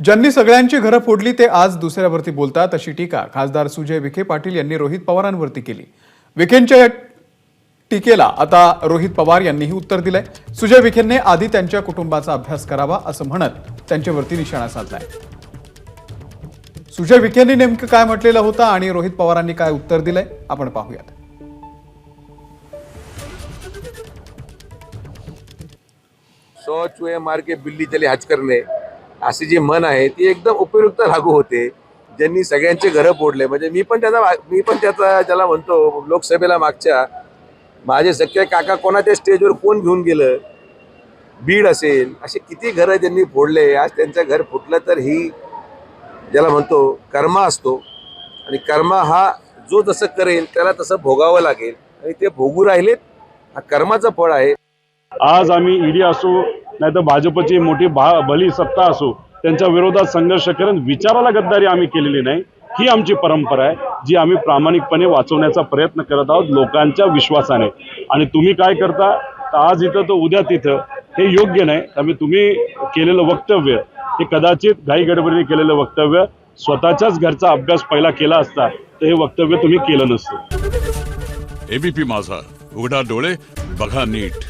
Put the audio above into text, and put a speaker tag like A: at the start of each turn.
A: ज्यांनी सगळ्यांची घरं फोडली ते आज दुसऱ्यावरती बोलतात अशी टीका खासदार सुजय विखे पाटील यांनी रोहित पवारांवरती केली. विखेंच्या या टीकेला आता रोहित पवार यांनीही उत्तर दिलंय. सुजय विखेंनी आधी त्यांच्या कुटुंबाचा अभ्यास करावा असं म्हणत त्यांच्यावरती निशाणा साधलाय. सुजय विखेंनी नेमकं काय म्हटलेलं होतं आणि रोहित पवारांनी काय उत्तर दिलंय आपण पाहूयात.
B: सौ चुहे मार के बिल्ली चले हज करने अशी जी मन आहे ती एकदम उपयुक्त लागू होते. ज्यांनी सगळ्यांचे घरं फोडले. म्हणजे मी पण त्याचा मी पण त्याचा ज्याला म्हणतो लोकसभेला मागच्या माझे सख्खे काका कोणाच्या स्टेजवर कोण घेऊन गेलं? बीड असेल. असे किती घरं त्यांनी फोडले. आज त्यांचं घर फुटलं तर ही ज्याला म्हणतो कर्मा असतो. आणि कर्मा हा जो जसं करेल त्याला तसं भोगावं लागेल. आणि ते भोगू राहिलेत. हा कर्माचं फळ आहे.
C: आज आम्ही ईडी असो नाही तर भाजपची मोठी भा भली सत्ता असो त्यांच्या विरोधात संघर्ष करून विचाराला गद्दारी आम्ही केलेली नाही. ही आमची परंपरा आहे जी आम्ही प्रामाणिकपणे वाचवण्याचा प्रयत्न करत आहोत लोकांच्या विश्वासाने. आणि तुम्ही काय करता? तर आज इथं तर उद्या तिथं. हे योग्य नाही. त्यामुळे तुम्ही केलेलं वक्तव्य हे कदाचित घाई गडबडीने केलेलं वक्तव्य स्वतःच्याच घरचा अभ्यास पहिला केला असता तर हे वक्तव्य तुम्ही केलं नसतं.
D: एबीपी माझा. उघडा डोळे बघा नीट.